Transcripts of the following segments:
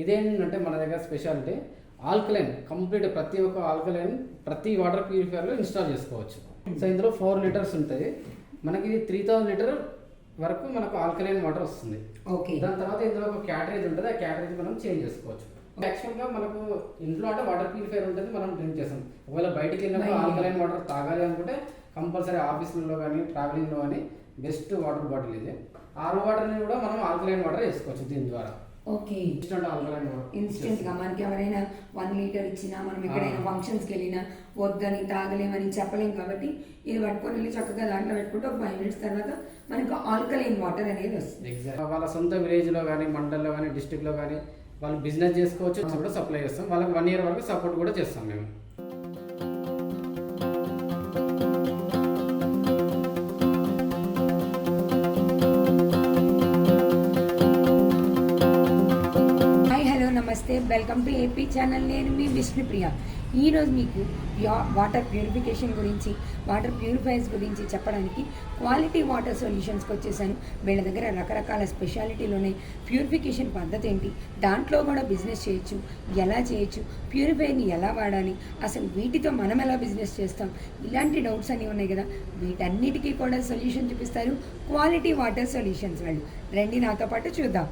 ఇదేంటంటే మన దగ్గర స్పెషాలిటీ ఆల్కలైన్ కంప్లీట్ ప్రతి ఒక్క ఆల్కలైన్ ప్రతి వాటర్ ప్యూరిఫైయర్లో ఇన్స్టాల్ చేసుకోవచ్చు. సో ఇందులో ఫోర్ లీటర్స్ ఉంటుంది మనకి ఇది త్రీ థౌసండ్ లీటర్ వరకు మనకు ఆల్కలైన్ వాటర్ వస్తుంది. ఓకే దాని తర్వాత ఇందులో ఒక క్యాటరేజ్ ఉంటుంది. ఆ క్యాటరేజ్ మనం చేంజ్ చేసుకోవచ్చు. యాక్చువల్గా మనకు ఇంట్లో అంటే వాటర్ ప్యూరిఫైర్ ఉంటుంది. మనం డ్రింక్ చేస్తాం. ఒకవేళ బయటికి వెళ్ళినప్పుడు. ఆల్కలైన్ వాటర్ తాగాలి అనుకుంటే కంపల్సరీ ఆఫీసులలో కానీ ట్రావెలింగ్లో కానీ బెస్ట్ వాటర్ బాటిల్ ఇది. ఆరు వాటర్ని కూడా మనం ఆల్కలైన్ వాటర్ వేసుకోవచ్చు దీని ద్వారా. ఓకే. ఇన్స్టెంట్ ఆల్కలైన్ వాటర్ ఇన్స్టెంట్గా మనకి ఎవరైనా వన్ లీటర్ ఇచ్చినా మనం ఎక్కడైనా. ఫంక్షన్స్కి వెళ్ళినా వద్దని తాగలేమని చెప్పలేం కాబట్టి ఇది పట్టుకొని వెళ్ళి చక్కగా దాంట్లో పెట్టుకుంటే ఒక ఫైవ్ మినిట్స్ తర్వాత మనకు ఆల్కలైన్ వాటర్ అనేది వస్తుంది. వాళ్ళ సొంత విలేజ్లో కానీ మండల్లో కానీ డిస్టిక్లో కానీ వాళ్ళు బిజినెస్ చేసుకోవచ్చు కూడా సప్లై చేస్తాం. వాళ్ళకి వన్ ఇయర్ వరకు సపోర్ట్ కూడా చేస్తాం మేము. Welcome to AP channel. నేను మీ విష్ణుప్రియ. ఈరోజు మీకు వాటర్ ప్యూరిఫికేషన్ గురించి వాటర్ ప్యూరిఫైర్స్ గురించి చెప్పడానికి క్వాలిటీ వాటర్ సొల్యూషన్స్కి వచ్చేసాను. వీళ్ళ దగ్గర రకరకాల స్పెషాలిటీలు ఉన్నాయి. ప్యూరిఫికేషన్ పద్ధతి ఏంటి? దాంట్లో కూడా బిజినెస్ చేయొచ్చు. ఎలా చేయొచ్చు? ప్యూరిఫైర్ని ఎలా వాడాలి? అసలు వీటితో మనం ఎలా బిజినెస్ చేస్తాం? ఇలాంటి డౌట్స్ అన్నీ ఉన్నాయి కదా. వీటన్నిటికీ కూడా సొల్యూషన్ చూపిస్తారు క్వాలిటీ వాటర్ సొల్యూషన్స్ వాళ్ళు. రండి నాతో పాటు చూద్దాం.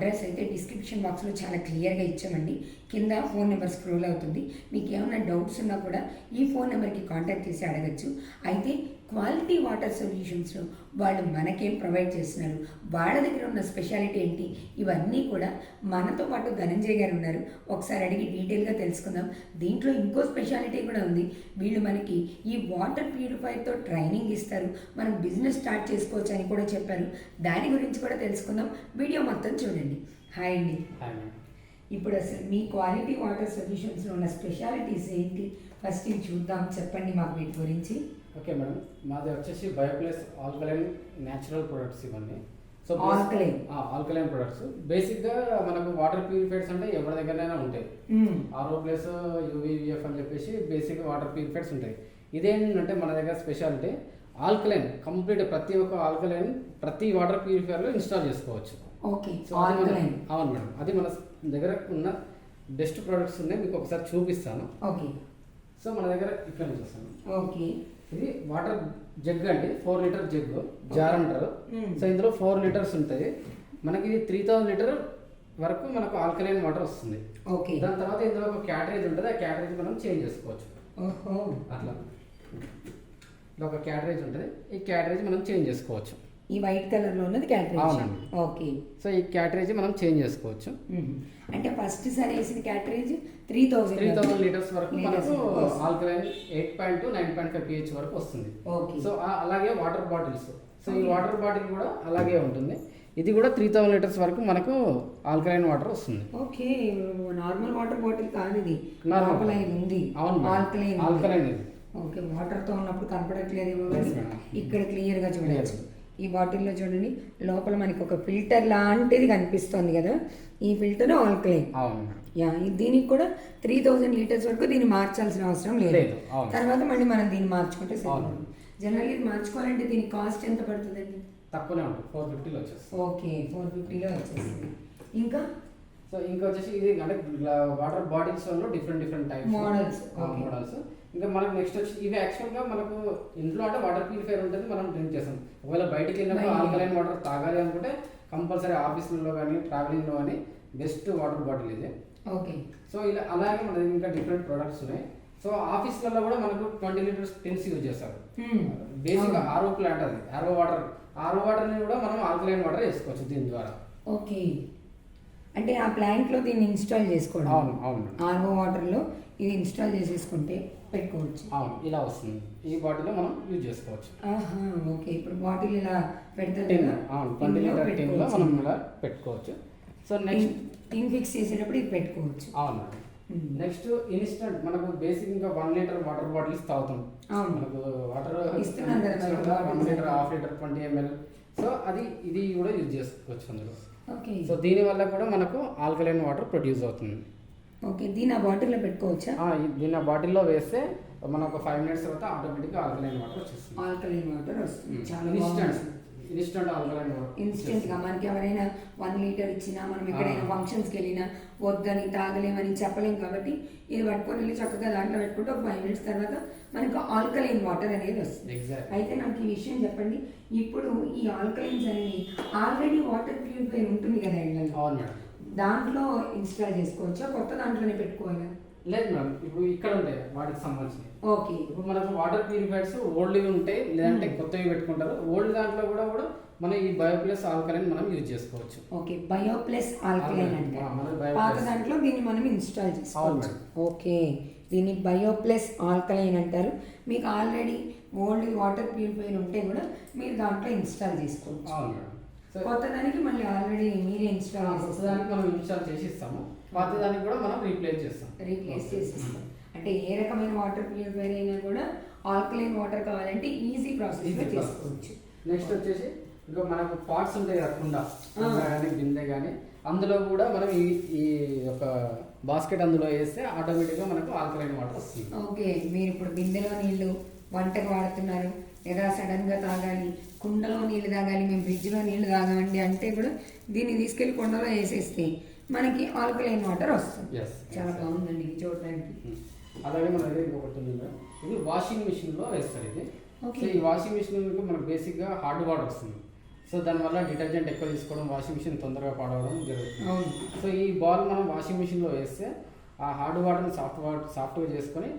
అడ్రస్ అయితే డిస్క్రిప్షన్ బాక్స్లో చాలా క్లియర్గా ఇచ్చామండి. కింద ఫోన్ నెంబర్ స్క్రోల్ అవుతుంది. మీకు ఏమైనా డౌట్స్ ఉన్నా కూడా ఈ ఫోన్ నెంబర్కి కాంటాక్ట్ చేసి అడగచ్చు. అయితే క్వాలిటీ వాటర్ సొల్యూషన్స్లో వాళ్ళు మనకేం ప్రొవైడ్ చేస్తున్నారు? వాళ్ళ దగ్గర ఉన్న స్పెషాలిటీ ఏంటి? ఇవన్నీ కూడా మనతో పాటు ధనంజయ్ గారు ఉన్నారు. ఒకసారి అడిగి డీటెయిల్గా తెలుసుకుందాం. దీంట్లో ఇంకో స్పెషాలిటీ కూడా ఉంది. వీళ్ళు మనకి ఈ వాటర్ ప్యూరిఫైర్తో ట్రైనింగ్ ఇస్తారు. మనం బిజినెస్ స్టార్ట్ చేసుకోవచ్చు అని కూడా చెప్పారు. దాని గురించి కూడా తెలుసుకుందాం. వీడియో మొత్తం చూడండి. హాయ్ అండి. ఇప్పుడు అసలు మీ క్వాలిటీ వాటర్ సొల్యూషన్స్లో ఉన్న స్పెషాలిటీస్ ఏంటి? ఫస్ట్ ఇవి చూద్దాం. చెప్పండి మాకు వీటి గురించి. Okay madam. మాది వచ్చేసి బయోప్లస్ ఆల్కలైన్ న్యాచురల్ ప్రొడక్ట్స్ ఇవన్నీ. So Alkaline. ఆల్కలైన్. ప్రొడక్ట్స్. బేసిక్గా మనకు వాటర్ ప్యూరిఫైర్స్ అంటే ఎవరి దగ్గరైనా ఉంటాయి. ఆర్ఓ ప్లస్ యూవీవీఎఫ్ అని చెప్పేసి బేసిక్ వాటర్ ప్యూరిఫైర్స్ ఉంటాయి. ఇదేంటంటే మన దగ్గర స్పెషాలిటీ? ఆల్కలైన్ కంప్లీట్ ప్రతి ఒక్క ఆల్కలైన్ ప్రతి వాటర్ ప్యూరిఫైయర్లో ఇన్స్టాల్ చేసుకోవచ్చు. Okay alkaline. అవును మేడం. అది మన దగ్గర ఉన్న బెస్ట్ ప్రొడక్ట్స్ ఉన్నాయి. మీకు ఒకసారి చూపిస్తాను. ఓకే. సో మన దగ్గర ఇక్కడ నుంచి వస్తాను ఓకే. ఇది వాటర్ జగ్ అండి ఫోర్ లీటర్ జగ్ జార్ అంటారు. సో ఇందులో ఫోర్ లీటర్స్ ఉంటాయి. మనకి ఇది త్రీ థౌసండ్ లీటర్ వరకు మనకు ఆల్కలైన్ వాటర్ వస్తుంది. ఓకే దాని తర్వాత ఇందులో ఒక క్యాటరేజ్ ఉంటుంది. ఆ క్యాటరేజ్ మనం చేంజ్ చేసుకోవచ్చు. అట్లా. ఒక క్యాటరేజ్ ఉంటుంది. ఈ క్యాటరేజ్ మనం చేంజ్ చేసుకోవచ్చు. ఈ వైట్ కలర్లో ఉన్నది క్యాటరేజ్. ఓకే సో ఈ క్యాటరేజ్ మనం చేంజ్ చేసుకోవచ్చు. అంటే ఫస్ట్ సారి వేసిన cartridge three thousand three thousand litres వరకు మనకు. Alkaline eight point nine point five pH వరకు వస్తుంది ఓకే సో అలాగే వాటర్ బాటిల్స్ సో ఈ. వాటర్ బాటిల్ కూడా అలాగే ఉంటుంది ఇది కూడా త్రీ థౌసండ్ లీటర్స్ వరకు మనకు ఆల్కలైన్ వాటర్ వస్తుంది ఓకే నార్మల్ వాటర్ బాటిల్ కాదు ఇది. ఆల్కలైన్ ఉంది అవును. ఆల్కలైన్ ఆల్కలైన్ ఇది ఓకే వాటర్తో ఉన్నప్పుడు కనపడట్లేదేమో కానీ Yes, madam. ఇక్కడ క్లియర్గా చూడవచ్చు. ఈ బాటిల్లో చూడండి లోపల మనకి ఒక ఫిల్టర్ లాంటిది కనిపిస్తుంది కదా. ఈ ఫిల్టర్ ఆల్కలైన్ యా దీనికి కూడా త్రీ థౌజండ్ లీటర్స్ వరకు దీన్ని మార్చాల్సిన అవసరం లేదు. తర్వాత మళ్ళీ మనం దీన్ని మార్చుకుంటే. సరిపోతుంది జనరల్గా ఇది మార్చుకోవాలంటే దీని కాస్ట్ ఎంత పడుతుందండి? తక్కువనే ఉంటుంది ఫోర్ ఫిఫ్టీలో వచ్చేస్తుంది. ఓకే ఫోర్ ఫిఫ్టీలో వచ్చేసింది ఇంకా? సో ఇంకా వచ్చేసి ఇది అంటే water బాటిల్స్లో different different types okay. Models ఇంకా మనకు నెక్స్ట్ వచ్చి ఇవి యాక్చువల్గా మనకు ఇంట్లో అంటే వాటర్ ప్యూరిఫైర్ ఉంటుంది మనం డ్రింక్ చేస్తాం. ఒకవేళ బయటికి వెళ్ళినప్పుడు. ఆల్కలైన్ వాటర్ తాగాలి అనుకుంటే కంపల్సరీ ఆఫీసులలో కానీ ట్రావెలింగ్లో కానీ బెస్ట్ వాటర్ బాటిల్ ఇది. ఓకే సో ఇలా అలాగే మన ఇంకా డిఫరెంట్ ప్రొడక్ట్స్ ఉన్నాయి. సో ఆఫీస్లలో కూడా మనకు ట్వంటీ లీటర్స్ టిన్స్ యూజ్ చేస్తారు. Hmm. బేసిక్ అవును. ఆరో ప్లాంట్ అది ఆరో వాటర్ ఆరో వాటర్ని కూడా మనం ఆల్కలైన్ వాటర్ వేసుకోవచ్చు దీని ద్వారా. ఓకే అంటే ఆ ప్లాంట్లో దీన్ని ఇన్స్టాల్ చేసుకోవడం. అవును అవును. ఆర్ఓ వాటర్లో ఇది ఇన్స్టాల్ చేసేసుకుంటే పెట్టుకోవచ్చు. అవును ఇలా వస్తుంది. ఈ బాటిల్లో మనం యూజ్ చేసుకోవచ్చు. ఆహా ఓకే. ఇప్పుడు బాటిల్ ఇలా కదా. అవును ట్వంటీ ఇందులో లీటర్ టిన్లో పెట్టుకోవచ్చు. మనం ఇలా పెట్టుకోవచ్చు. సో నెక్స్ట్ టిన్ ఫిక్స్ చేసేటప్పుడు ఇది పెట్టుకోవచ్చు. అవును. నెక్స్ట్ ఇన్స్టెంట్ మనకు బేసిక్ ఇంకా వన్ లీటర్ వాటర్ బాటిల్స్ తాగుతాం. మనకు water one litre. Half litre twenty ML. So అది ఇది కూడా యూజ్ చేసుకోవచ్చు అందులో. సో దీని వల్ల కూడా మనకు ఆల్కలైన్ వాటర్ ప్రొడ్యూస్ అవుతుంది. ఓకే దీన్ని ఆ బాటిల్లో పెట్టుకోవచ్చా? దీన్ని ఆ బాటిల్లో వేస్తే మనం ఒక ఫైవ్ మినిట్స్ తర్వాత ఆటోమేటిక్గా ఆల్కలైన్ వాటర్ వచ్చేస్తుంది. ఆల్కలైన్ వాటర్ వస్తుంది. చాలా ఇన్స్టెంట్. బాగుంది ఇన్స్టెంట్ ఆల్కలైన్ వాటర్ ఇన్స్టెంట్గా మనకి ఎవరైనా వన్ లీటర్ ఇచ్చినా మనం ఎక్కడైనా. ఫంక్షన్స్కి వెళ్ళినా వద్దని తాగలేమని చెప్పలేం కాబట్టి ఇది పట్టుకొని వెళ్ళి చక్కగా దాంట్లో పెట్టుకుంటే ఒక ఫైవ్ మినిట్స్ తర్వాత మనకు ఆల్కలైన్ వాటర్ అనేది వస్తుంది. అయితే నాకు ఈ విషయం చెప్పండి. ఇప్పుడు ఈ ఆల్కలైన్స్ అనేవి ఆల్రెడీ వాటర్ ప్యూరిఫైర్ ఉంటుంది కదా ఇళ్ళలో దాంట్లో ఇన్స్టాల్ చేసుకోవచ్చా? కొత్త దాంట్లోనే పెట్టుకోవాలా? లేదు మేడం ఇప్పుడు ఇక్కడ ఉంటాయి వాటికి సంబంధించి ఓకే. ఇప్పుడు మనకు వాటర్ ప్యూరిఫైర్స్ ఓల్డ్వి ఉంటాయి లేదంటే. కొత్తవి పెట్టుకుంటారు. ఓల్డ్ దాంట్లో కూడా కూడా మనం ఈ బయోప్లస్ ఆల్కలైన్ మనం యూజ్ చేసుకోవచ్చు. ఓకే బయో ప్లస్ ఆల్కలైన్ అంటే పాత. దాంట్లో దీన్ని మనం ఇన్స్టాల్ చేసుకోవచ్చు. ఓకే దీన్ని బయో ప్లస్ ఆల్కలైన్ అంటారు. మీకు ఆల్రెడీ ఓల్డ్ వాటర్ ప్యూరిఫైర్ ఉంటే కూడా మీరు దాంట్లో ఇన్స్టాల్ చేసుకోవచ్చు. కొత్త దానికి మళ్ళీ ఆల్రెడీ మీరే ఇన్స్టాల్ దానికి మనం ఇన్స్టాల్ చేసి ఇస్తాము పాత దానికి కూడా మనం రీప్లేస్ చేస్తాం. రీప్లేస్ చేసిస్తాం. అంటే ఏ రకమైన వాటర్ ప్యూరిఫైర్ అయినా కూడా ఆల్కలైన్ వాటర్ కావాలంటే ఈజీ ప్రాసెస్. చేసుకోవచ్చు. నెక్స్ట్ వచ్చేసి ఇంకా మనకు పార్ట్స్ ఉంటాయి కదా కుండ. ఆ. కుండ కానీ బిందె కానీ అందులో కూడా మనం ఈ ఈ యొక్క బాస్కెట్ అందులో వేస్తే ఆటోమేటిక్గా మనకు ఆల్కలైన్ వాటర్ వస్తుంది. ఓకే మీరు ఇప్పుడు బిందెలో నీళ్ళు వంటకు వాడుతున్నారు లేదా సడన్గా తాగాలి కుండలో నీళ్ళు తాగాలి మేము ఫ్రిడ్జ్లో నీళ్ళు తాగామండి అంటే కూడా దీన్ని తీసుకెళ్ళి కుండలో వేసేస్తే మనకి ఆల్కలైన్ వాటర్ వస్తుంది. చాలా బాగుందండి ఇది చూడడానికి అలాగే మన దగ్గర ఇంకొకటి ఉంది మేడం ఇది వాషింగ్ మిషన్లో వేస్తారు ఇది. సో ఈ వాషింగ్ మిషన్ మనకు బేసిక్గా హార్డ్ వాటర్ వస్తుంది. సో దానివల్ల డిటర్జెంట్ ఎక్కువ తీసుకోవడం వాషింగ్ మిషన్ తొందరగా పాడవడం జరుగుతుంది. సో ఈ బాల్ మనం వాషింగ్ మిషన్లో వేస్తే ఆ హార్డ్ వాటర్ని సాఫ్ట్ వాటర్ సాఫ్ట్గా చేసుకొని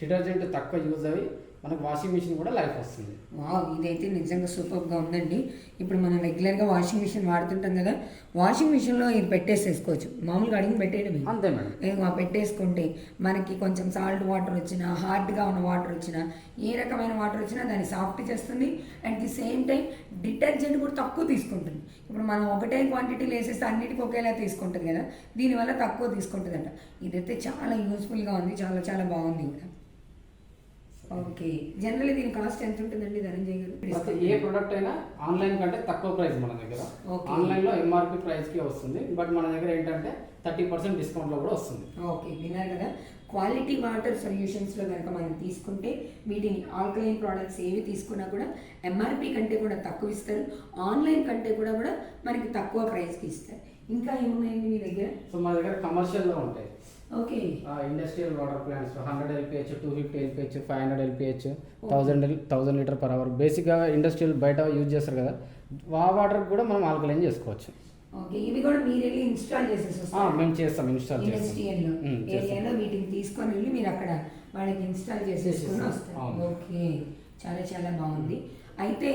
డిటర్జెంట్ తక్కువ యూజ్ అయ్యి మనకు వాషింగ్ మిషన్ కూడా లైఫ్ వస్తుంది. వావ్ ఇదైతే నిజంగా సూపర్గా ఉందండి. ఇప్పుడు మనం రెగ్యులర్గా వాషింగ్ మిషన్ వాడుతుంటాం కదా వాషింగ్ మిషన్లో ఇది పెట్టేసేసుకోవచ్చు. మామూలుగా అడిగి పెట్టేయడమే. అంతే మేడం. పెట్టేసుకుంటే మనకి కొంచెం సాల్ట్ వాటర్ వచ్చినా హార్డ్గా ఉన్న వాటర్ వచ్చినా ఏ రకమైన వాటర్ వచ్చినా దాన్ని సాఫ్ట్ చేస్తుంది. At the same time detergent కూడా తక్కువ తీసుకుంటుంది. ఇప్పుడు మనం ఒకటే క్వాంటిటీలో వేసేస్తే అన్నిటికీ ఒకేలా తీసుకుంటుంది కదా దీనివల్ల తక్కువ తీసుకుంటుందట. ఇదైతే చాలా యూస్ఫుల్గా ఉంది చాలా చాలా బాగుంది కూడా. ఓకే. జనరల్లీ దీని కాస్ట్ ఎంత ఉంటుందండి ధనంజయ్ గారు? ఏ ప్రోడక్ట్ అయినా ఆన్లైన్ కంటే తక్కువ ప్రైస్ మన దగ్గర. Okay. ఆన్లైన్లో ఎంఆర్పి ప్రైస్కి వస్తుంది. బట్ మన దగ్గర ఏంటంటే థర్టీ పర్సెంట్ డిస్కౌంట్లో కూడా వస్తుంది. ఓకే విన్నారు కదా. క్వాలిటీ వాటర్ సొల్యూషన్స్లో కనుక మనం తీసుకుంటే వీటిని ఆల్కలైన్ ప్రోడక్ట్స్ ఏవి తీసుకున్నా కూడా ఎంఆర్పి కంటే కూడా తక్కువ ఇస్తారు. ఆన్లైన్ కంటే కూడా కూడా మనకి తక్కువ ప్రైస్కి ఇస్తారు. ఇంకా ఏమున్నాయండి మీ దగ్గర? సో మన దగ్గర కమర్షియల్లో ఉంటాయి. Okay industrial water plants hundred LPH two fifty LPH five hundred LPH thousand thousand litre per hour బేసిక్గా ఇండస్ట్రియల్ బయట యూజ్ చేస్తారు కదా ఆ వాటర్ కూడా మనం ఆల్కలైన్ చేసుకోవచ్చు. ఓకే ఇవి కూడా మీరు వెళ్ళి ఇన్స్టాల్ చేసేసి మేము చేస్తాం ఇన్స్టాల్ ఇండస్ట్రియల్లో. ఏరియాలో వీటిని తీసుకొని వెళ్ళి మీరు అక్కడ వాళ్ళకి ఇన్స్టాల్ చేసేసుకొని. వస్తారు. ఓకే చాలా చాలా బాగుంది. అయితే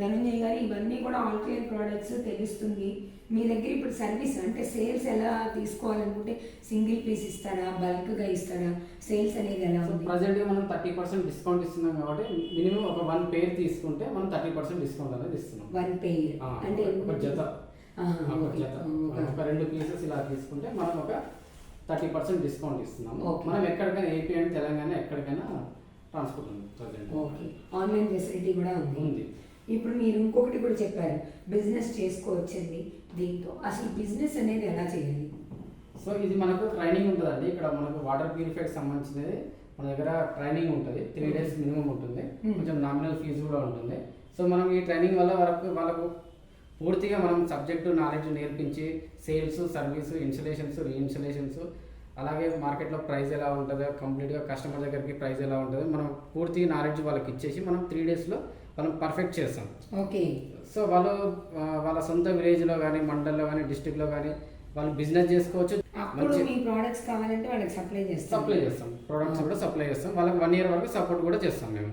ధనంజయ్ గారు ఇవన్నీ కూడా ఆల్కలైన్ ప్రోడక్ట్స్ తెలుస్తుంది మీ దగ్గర ఇప్పుడు సర్వీస్ అంటే సేల్స్ ఎలా తీసుకోవాలనుకుంటే సింగిల్ పీస్ ఇస్తారా బల్క్గా ఇస్తారా? సేల్స్ అనేది ఎలా ప్రజెంట్గా మనం థర్టీ పర్సెంట్ డిస్కౌంట్ ఇస్తున్నాం కాబట్టి మినిమం ఒక వన్ పేర్ తీసుకుంటే మనం థర్టీ పర్సెంట్ డిస్కౌంట్ అనేది ఇస్తున్నాం. వన్ పెయిర్ ఆ, అంటే ఒక జత. ఒక రెండు పీసెస్ ఇలా తీసుకుంటే మనం ఒక థర్టీ పర్సెంట్ డిస్కౌంట్ ఇస్తున్నాము. ఓకే. మనం ఎక్కడికైనా ఏపీ అండ్ తెలంగాణ ఎక్కడికైనా ట్రాన్స్పోర్ట్ ఉంది ప్రజెంట్ ఆన్లైన్ ఫెసిలిటీ కూడా ఉంది. ఇప్పుడు మీరు ఇంకొకటి కూడా చెప్పారు. బిజినెస్ చేసుకోవచ్చండి దీంతో. అసలు బిజినెస్ అనేది ఎలా చేయాలి? సో ఇది మనకు ట్రైనింగ్ ఉంటుందండి. ఇక్కడ మనకు వాటర్ ప్యూరిఫైర్ సంబంధించినది మన దగ్గర ట్రైనింగ్ ఉంటుంది. త్రీ డేస్ మినిమం ఉంటుంది. Hmm. కొంచెం నామినల్ ఫీజు కూడా ఉంటుంది. సో మనం ఈ ట్రైనింగ్ వల్ల వరకు వాళ్ళకు పూర్తిగా మనం సబ్జెక్టు నాలెడ్జ్ నేర్పించి సేల్స్ సర్వీసు ఇన్స్టలేషన్స్ రీఇన్స్టలేషన్స్ అలాగే మార్కెట్లో ప్రైస్ ఎలా ఉంటుందో కంప్లీట్గా కస్టమర్ దగ్గరికి ప్రైస్ ఎలా ఉంటుందో మనం పూర్తి నాలెడ్జ్ వాళ్ళకి ఇచ్చేసి మనం త్రీ డేస్లో మనం పర్ఫెక్ట్ చేస్తాం. ఓకే. సో వాళ్ళు వాళ్ళ సొంత విలేజ్లో కానీ మండల్లో కానీ డిస్టిక్లో కానీ వాళ్ళు బిజినెస్ చేసుకోవచ్చు. మీ ప్రోడక్ట్స్ కావాలంటే వాళ్ళకి సప్లై చేస్తాం. సప్లై చేస్తాం. ప్రొడక్ట్స్ కూడా సప్లై చేస్తాం. వాళ్ళకి వన్ ఇయర్ వరకు సపోర్ట్ కూడా చేస్తాం మేము.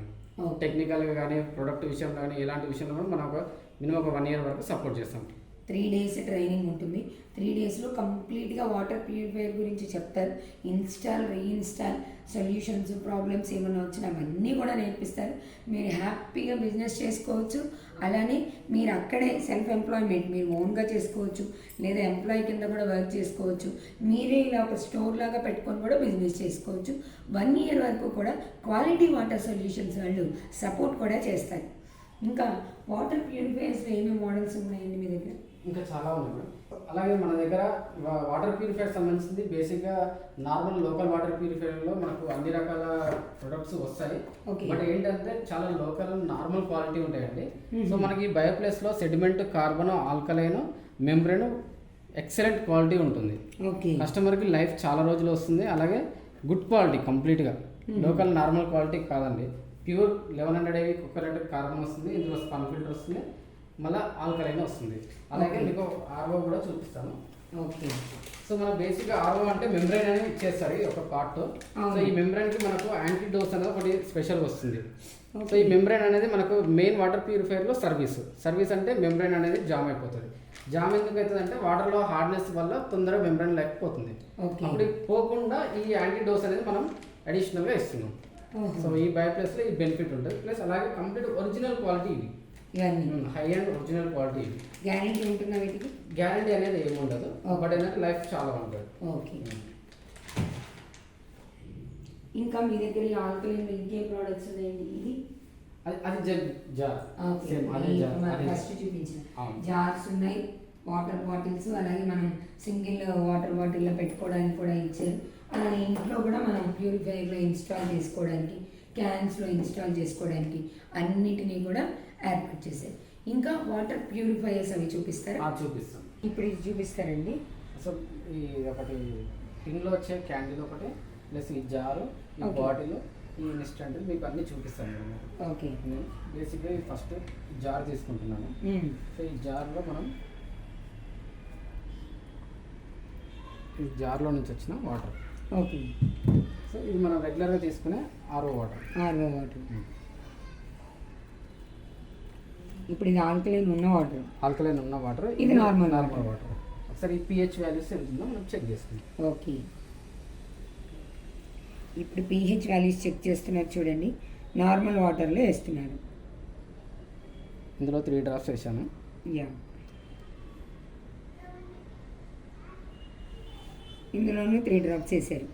టెక్నికల్గా కానీ ప్రొడక్ట్ విషయంలో కానీ ఎలాంటి విషయంలో కూడా మనం ఒక మినిమం ఒక వన్ ఇయర్ వరకు సపోర్ట్ చేస్తాం. త్రీ డేస్ ట్రైనింగ్ ఉంటుంది. త్రీ డేస్లో కంప్లీట్గా వాటర్ ప్యూరిఫైయర్ గురించి చెప్తారు. ఇన్స్టాల్ రీఇన్స్టాల్ సొల్యూషన్స్ ప్రాబ్లమ్స్ ఏమైనా వచ్చినా అవన్నీ కూడా నేర్పిస్తారు. మీరు హ్యాపీగా బిజినెస్ చేసుకోవచ్చు. అలానే మీరు అక్కడే సెల్ఫ్ ఎంప్లాయ్మెంట్ మీరు ఓన్గా చేసుకోవచ్చు. లేదా ఎంప్లాయ్ కింద కూడా వర్క్ చేసుకోవచ్చు. మీరే ఇలా ఒక స్టోర్ లాగా పెట్టుకొని కూడా బిజినెస్ చేసుకోవచ్చు. వన్ ఇయర్ వరకు కూడా క్వాలిటీ వాటర్ సొల్యూషన్స్ వాళ్ళు సపోర్ట్ కూడా చేస్తారు. ఇంకా వాటర్ ప్యూరిఫైయర్స్లో ఏమేమి మోడల్స్ ఉన్నాయండి మీ దగ్గర? ఇంకా చాలా ఉన్నాయి మేడం. అలాగే మన దగ్గర వాటర్ ప్యూరిఫైర్ సంబంధించింది బేసిక్గా నార్మల్ లోకల్ వాటర్ ప్యూరిఫైర్లో మనకు అన్ని రకాల ప్రొడక్ట్స్ వస్తాయి. బట్ ఏంటంటే చాలా లోకల్ నార్మల్ క్వాలిటీ ఉంటాయండి. సో మనకి బయోప్లేస్లో sediment carbon alkaline membrane excellent quality ఉంటుంది. కస్టమర్కి లైఫ్ చాలా రోజులు వస్తుంది. అలాగే గుడ్ క్వాలిటీ కంప్లీట్గా లోకల్ నార్మల్ క్వాలిటీ కాదండి. ప్యూర్ లెవెన్ హండ్రెడ్ ఏవి కుక్కర్ కార్బన్ వస్తుంది ఇందులో స్పన్ ఫిల్టర్ వస్తుంది మళ్ళీ ఆల్కలైన్ వస్తుంది. అలాగే. మీకు ఆర్ఓ కూడా చూపిస్తాను. ఓకే. సో మన బేసిక్ ఆర్ఓ అంటే మెంబ్రైన్ అనేది ఇచ్చేస్తారు ఒక పార్ట్. సో. ఈ మెంబ్రైన్కి మనకు యాంటీ డోస్ అనేది ఒకటి స్పెషల్ వస్తుంది. సో. ఈ మెంబ్రైన్ అనేది మనకు మెయిన్ వాటర్ ప్యూరిఫైయర్లో సర్వీస్. సర్వీస్ అంటే మెంబ్రైన్ అనేది జామ్ అయిపోతుంది. జామ్ ఎందుకు అవుతుంది అంటే వాటర్లో హార్డ్నెస్ వల్ల తొందరగా మెంబ్రైన్ లేకపోతుంది. అప్పుడు పోకుండా ఈ యాంటీ డోస్ అనేది మనం అడిషనల్గా ఇస్తున్నాం. సో ఈ బయోప్లస్లో ఈ బెనిఫిట్ ఉంటుంది. ప్లస్ అలాగే కంప్లీట్ ఒరిజినల్ క్వాలిటీ ఇవి హై అండ్ ఒరిజినల్ క్వాలిటీ ఇవి గ్యారెంటీ ఉంటుందా వీటికి? గ్యారంటీ అనేది ఏమి ఉండదు. బట్ ఏంటంటే లైఫ్ చాలా ఉంటుంది ఓకే. ఇంకా మీ దగ్గర ఈ ఆల్కలైన్ ఇంకే ప్రోడక్ట్స్ ఉన్నాయండి? ఇది? అది జగ్ జార్ సేమ్ అదే జార్ ఫస్ట్ చూపించిన. జార్స్ ఉన్నాయి. వాటర్ బాటిల్స్ అలాగే మనం సింగిల్ వాటర్ బాటిల్లో పెట్టుకోవడానికి కూడా ఇచ్చారు. అలాగే ఇంట్లో కూడా మనం ప్యూరిఫైయర్లో ఇన్స్టాల్ చేసుకోవడానికి క్యాన్స్లో ఇన్స్టాల్ చేసుకోవడానికి అన్నిటినీ కూడా ఏర్పాటు చేశారు ఇంకా వాటర్ ప్యూరిఫైయర్స్ అవి చూపిస్తారు? ఆ, చూపిస్తాం. ఇప్పుడు ఇది చూపిస్తారండి. సో ఈ ఒకటి టిన్లో వచ్చే క్యాండిల్ ఒకటి ప్లస్ ఈ జారు ఈ. బాటిల్ ఈ ఇన్స్టెంట్ మీకు అన్ని చూపిస్తాను నేను. ఓకే. నేను బేసిక్గా ఈ ఫస్ట్ జార్ తీసుకుంటున్నాను. సో ఈ జార్లో మనం ఈ జార్లో నుంచి వచ్చిన వాటర్. ఓకే. సో ఇది మనం రెగ్యులర్గా తీసుకునే ఆరో వాటర్. RO water. ఇప్పుడు ఇది ఆల్కలైన్ ఉన్న వాటర్. ఆల్కలైన్ ఉన్న వాటర్. ఇది నార్మల్ water. వాటర్. ఒకసారి ఈ పిహెచ్ వాల్యూస్ ఎంత ఉందో మనం చెక్ చేసుకుందాం. ఓకే. ఇప్పుడు పీహెచ్ వాల్యూస్ చెక్ చేస్తున్నారు చూడండి. నార్మల్ వాటర్లో వేస్తున్నారు. ఇందులో త్రీ డ్రాప్స్ వేసాను. యా. ఇందులోనూ త్రీ డ్రాప్స్ వేసారు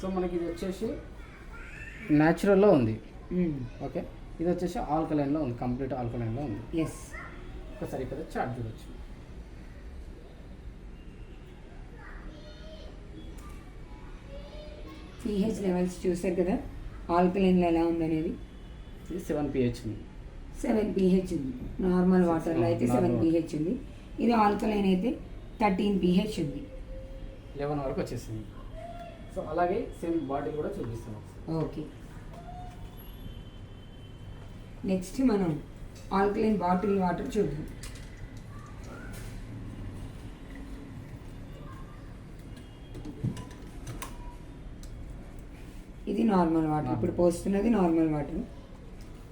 సో మనకి ఇది వచ్చేసి న్యాచురల్లో ఉంది. ఓకే. ఇది వచ్చేసి ఆల్కలైన్లో ఉంది. కంప్లీట్ ఆల్కలైన్లో ఉంది. ఎస్ ఒకసారి ఇక్కడ చార్ట్ చూడొచ్చు. పీహెచ్ లెవెల్స్ చూసారు కదా? ఆల్కలైన్లో ఎలా ఉందనేది? ఇది సెవెన్ పిహెచ్ ఉంది. సెవెన్ పీహెచ్ ఉంది. నార్మల్ వాటర్లో అయితే సెవెన్. పీహెచ్ ఉంది. ఇది ఆల్కలైన్ అయితే థర్టీన్ పీహెచ్ ఉంది. లెవెన్ వరకు వచ్చేసింది. సో అలాగే సేమ్ బాటిల్ కూడా చూపిస్తాను. ఓకే. నెక్స్ట్ మనం ఆల్కలైన్ బాటిల్ వాటర్ చూద్దాం. ఇది నార్మల్ వాటర్. ఇప్పుడు పోస్తున్నది నార్మల్ వాటర్.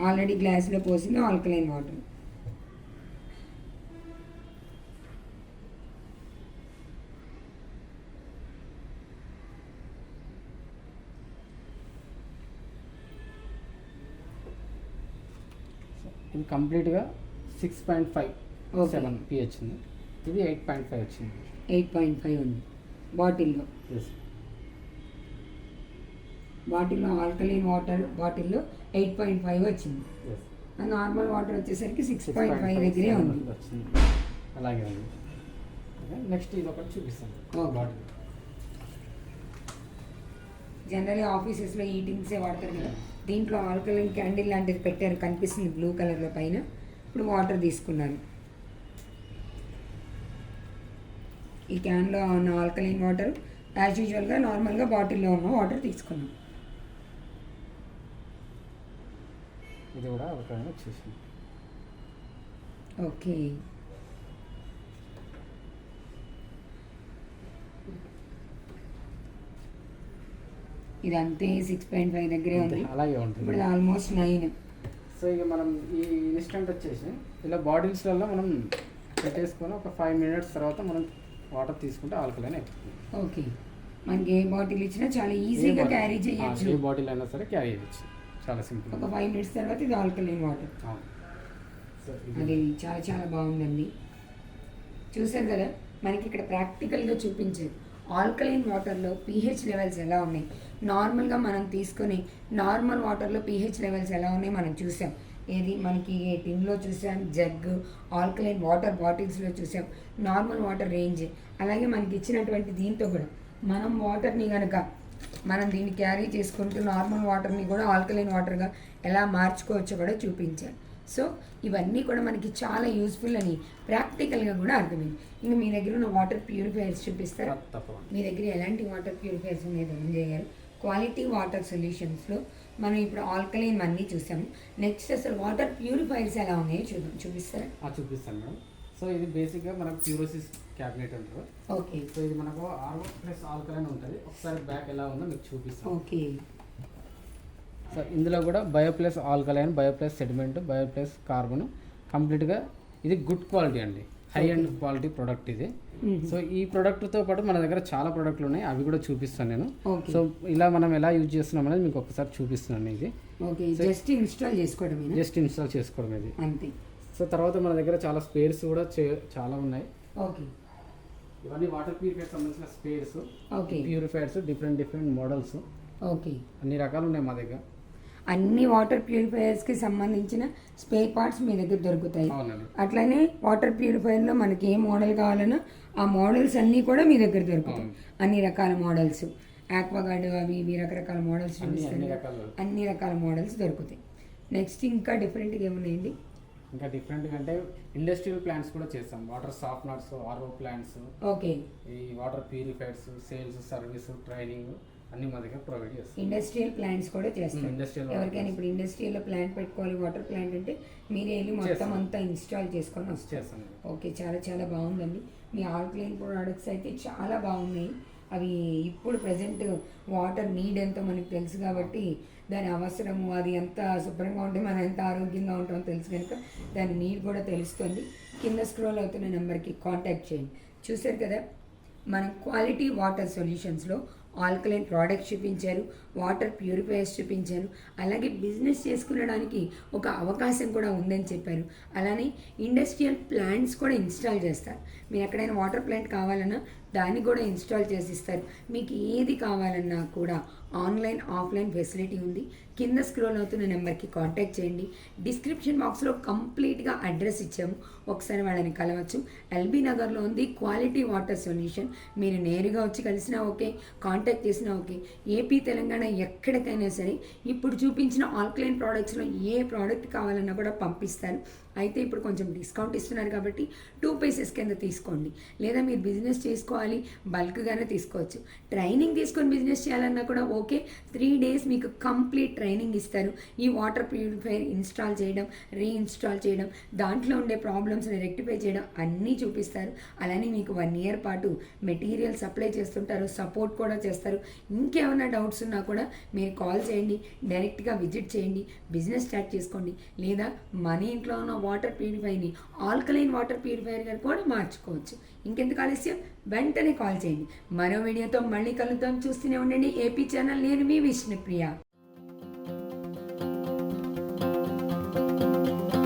ఆల్రెడీ గ్లాస్లో పోసింది ఆల్కలైన్ వాటర్. ఇది కంప్లీట్గా six point five. Seven pH ఉంది ఇది ఎయిట్ పాయింట్ ఫైవ్ వచ్చింది. ఎయిట్ పాయింట్ ఫైవ్ ఉంది. బాటిల్లో ఎస్ బాటిల్లో ఆల్కలైన్ వాటర్ బాటిల్లో ఎయిట్ పాయింట్ ఫైవ్ వచ్చింది. నార్మల్ వాటర్ వచ్చేసరికి సిక్స్ పాయింట్ ఫైవ్ దగ్గరే ఉంది. వచ్చింది. అలాగే ఉంది. నెక్స్ట్ ఇది ఒకటి చూపిస్తాను. బాటిల్. జనరల్గా ఆఫీసెస్లో ఈటింగ్సే వాడతారు కదా. దీంట్లో ఆల్కలైన్ క్యాండిల్ లాంటిది పెట్టారు కనిపిస్తుంది బ్లూ కలర్లో పైన. ఇప్పుడు వాటర్ తీసుకున్నాను. ఈ క్యాన్లో ఉన్న ఆల్కలైన్ వాటర్ యాజ్ యూజువల్గా నార్మల్గా బాటిల్లో ఉన్న వాటర్ తీసుకున్నాం. ఇది కూడా ఆల్కలైన్ వచ్చేసింది. ఓకే. ఇది అంతే సిక్స్ పాయింట్ ఫైవ్ దగ్గరే ఉంది. అలాగే ఉంటుంది. ఇప్పుడు ఆల్మోస్ట్ నైన్. సో ఇక మనం ఈ ఇన్స్టెంట్ వచ్చేసి ఇలా బాటిల్స్లలో మనం పెట్టేసుకొని ఒక ఫైవ్ మినిట్స్ తర్వాత మనం వాటర్ తీసుకుంటే ఆల్కలైన్ అయిపోతుంది. ఓకే. మనకి ఏ బాటిల్ ఇచ్చినా చాలా ఈజీగా క్యారీ చేయొచ్చు ఏ బాటిల్ అయినా సరే క్యారీ చేయొచ్చు. చాలా సింపుల్ ఒక ఫైవ్ మినిట్స్ తర్వాత ఇది ఆల్కలైన్ వాటర్. అది చాలా చాలా బాగుందండి. చూసారు కదా? మనకి ఇక్కడ ప్రాక్టికల్గా చూపించారు. ఆల్కలైన్ వాటర్లో పీహెచ్ లెవెల్స్ ఎలా ఉన్నాయి? నార్మల్గా మనం తీసుకొని నార్మల్ వాటర్లో పీహెచ్ లెవెల్స్ ఎలా ఉన్నాయి మనం చూసాం. ఏది? మనకి టిన్లో చూసాం జగ్ ఆల్కలైన్ వాటర్ బాటిల్స్లో చూసాం. Normal water range. అలాగే మనకి ఇచ్చినటువంటి దీంతో కూడా. మనం వాటర్ని కనుక మనం దీన్ని క్యారీ చేసుకుంటూ నార్మల్ వాటర్ని కూడా ఆల్కలైన్ వాటర్గా ఎలా మార్చుకోవచ్చో కూడా చూపించాలి సో ఇవన్నీ కూడా మనకి చాలా యూస్ఫుల్ అని ప్రాక్టికల్గా కూడా అర్థమైంది. ఇంకా మీ దగ్గర ఉన్న వాటర్ ప్యూరిఫైయర్స్ చూపిస్తారా? మీ దగ్గర ఎలాంటి వాటర్ ప్యూరిఫైయర్స్ ఉన్నాయి? ధనంజయ్ గారు క్వాలిటీ వాటర్ సొల్యూషన్స్లో మనం ఇప్పుడు ఆల్కలైన్ అన్నీ చూసాము. నెక్స్ట్ అసలు వాటర్ ప్యూరిఫైయర్స్ ఎలా ఉన్నాయో చూద్దాం. చూపిస్తారా? చూపిస్తాను మేడం. సో ఇది బేసిక్గా మనకు ప్యూరోసిస్ క్యాబినెట్ అంటారు. ఓకే. సో ఇది మనకు ఆర్ఓ ప్లస్ ఆల్కలైన్ ఉంటుంది. ఒకసారి బ్యాక్ ఎలా ఉందో మీకు చూపిస్తాను. ఓకే. సో ఇందులో కూడా bio plus alkaline bio plus sediment bio plus carbon. కంప్లీట్గా ఇది గుడ్ క్వాలిటీ అండి. హై అండ్ క్వాలిటీ ప్రోడక్ట్ ఇది. సో ఈ ప్రోడక్ట్తో పాటు మన దగ్గర చాలా ప్రోడక్ట్లు ఉన్నాయి. అవి కూడా చూపిస్తాను నేను. సో ఇలా మనం ఎలా యూజ్ చేస్తున్నాం అనేది మీకు ఒకసారి చూపిస్తున్నాను ఇది. ఓకే జస్ట్ ఇన్స్టాల్ చేసుకోవడమేనా? జస్ట్ ఇన్స్టాల్ చేసుకోవడం ఇది. అంతే. సో తర్వాత మన దగ్గర చాలా స్పేర్స్ కూడా చాలా ఉన్నాయి. ఓకే. ఇవన్నీ వాటర్ ప్యూరిఫైర్ సంబంధించిన spares okay. Purifiers different different models. Okay. అన్ని రకాలు ఉన్నాయి మా దగ్గర. అన్ని వాటర్ ప్యూరిఫైయర్స్కి సంబంధించిన స్పేర్ పార్ట్స్ మీ దగ్గర దొరుకుతాయి. అట్లనే వాటర్ ప్యూరిఫైయర్లో మనకి ఏ మోడల్ కావాలన్నా ఆ మోడల్స్ అన్నీ కూడా మీ దగ్గర దొరుకుతాయి. అన్ని రకాల మోడల్స్ ఆక్వాగార్డ్ అవి ఇవి రకరకాల మోడల్స్ రకాలు అన్ని రకాల మోడల్స్ దొరుకుతాయి. నెక్స్ట్ ఇంకా డిఫరెంట్గా ఏమున్నాయండి? ఇంకా డిఫరెంట్ అంటే ఇండస్ట్రియల్ ప్లాంట్స్ కూడా చేస్తాం. Water softeners RO plants okay ఈ water purifiers sales service training అన్ని మా దగ్గర ప్రొవైడ్ చేస్తాం. ఇండస్ట్రియల్ ప్లాంట్స్ కూడా చేస్తారు ఇండస్ట్రియల్ ఎవరికైనా ఇప్పుడు ఇండస్ట్రియల్లో ప్లాంట్ పెట్టుకోవాలి వాటర్ ప్లాంట్ అంటే మీరే వెళ్ళి మొత్తం చేస్తాం. అంతా ఇన్స్టాల్ చేసుకొని చేస్తాం ఓకే చాలా చాలా బాగుందండి. మీ ఆల్క్లైన్ ప్రోడక్ట్స్ అయితే చాలా బాగున్నాయి. అవి ఇప్పుడు ప్రజెంట్ వాటర్ నీడ్ ఎంతో మనకు తెలుసు కాబట్టి దాని అవసరము అది ఎంత శుభ్రంగా ఉంటే మనం ఎంత ఆరోగ్యంగా ఉంటామో తెలుసు కనుక దాని నీడ్ కూడా తెలుస్తుంది. కింద స్క్రోల్ అవుతున్న నెంబర్కి కాంటాక్ట్ చేయండి. చూసారు కదా మనం క్వాలిటీ వాటర్ సొల్యూషన్స్లో ఆల్కలైన్ ప్రోడక్ట్స్ చూపించారు వాటర్ ప్యూరిఫైయర్స్ చూపించారు. అలాగే బిజినెస్ చేసుకునడానికి ఒక అవకాశం కూడా ఉందని చెప్పారు. అలానే ఇండస్ట్రియల్ ప్లాంట్స్ కూడా ఇన్స్టాల్ చేస్తారు. మీరు ఎక్కడైనా వాటర్ ప్లాంట్ కావాలన్నా దాన్ని కూడా ఇన్స్టాల్ చేసి ఇస్తారు మీకు ఏది కావాలన్నా కూడా ఆన్లైన్ ఆఫ్లైన్ ఫెసిలిటీ ఉంది. కింద స్క్రోల్ అవుతున్న నెంబర్కి కాంటాక్ట్ చేయండి. డిస్క్రిప్షన్ బాక్స్లో కంప్లీట్గా అడ్రస్ ఇచ్చాము. ఒకసారి వాళ్ళని కలవచ్చు. ఎల్బీ నగర్లో ఉంది క్వాలిటీ వాటర్ సొల్యూషన్. మీరు నేరుగా వచ్చి కలిసినా ఓకే కాంటాక్ట్ చేసినా ఓకే. ఏపీ తెలంగాణ ఎక్కడికైనా సరే ఇప్పుడు చూపించిన ఆల్కలైన్ ప్రోడక్ట్స్లో ఏ ప్రోడక్ట్ కావాలన్నా కూడా పంపిస్తారు. అయితే ఇప్పుడు కొంచెం డిస్కౌంట్ ఇస్తున్నారు కాబట్టి టూ పీసెస్ కింద తీసుకోండి. లేదా మీరు బిజినెస్ చేసుకోవాలి బల్క్గానే తీసుకోవచ్చు. ట్రైనింగ్ తీసుకొని బిజినెస్ చేయాలన్నా కూడా ఓకే త్రీ డేస్ మీకు కంప్లీట్ ట్రైనింగ్ ఇస్తారు. ఈ వాటర్ ప్యూరిఫైయర్ ఇన్స్టాల్ చేయడం రీఇన్స్టాల్ చేయడం దాంట్లో ఉండే ప్రాబ్లమ్స్ని రెక్టిఫై చేయడం అన్నీ చూపిస్తారు. అలానే మీకు వన్ ఇయర్ పాటు మెటీరియల్ సప్లై చేస్తుంటారు సపోర్ట్ కూడా చేస్తారు. ఇంకేమైనా డౌట్స్ ఉన్నా కూడా మీరు కాల్ చేయండి డైరెక్ట్గా విజిట్ చేయండి బిజినెస్ స్టార్ట్ చేసుకోండి. లేదా మన ఇంట్లో ఉన్న వాటర్ ప్యూరిఫైని ఆల్కలైన్ వాటర్ ప్యూరిఫైర్గా కూడా మార్చుకోవచ్చు. ఇంకెందుకు ఆలస్యం? వెంటనే కాల్ చేయండి. మరో వీడియోతో మళ్ళీ కలుద్దాం. చూస్తూనే ఉండండి. AP channel. నేను మీ విష్ణుప్రియ.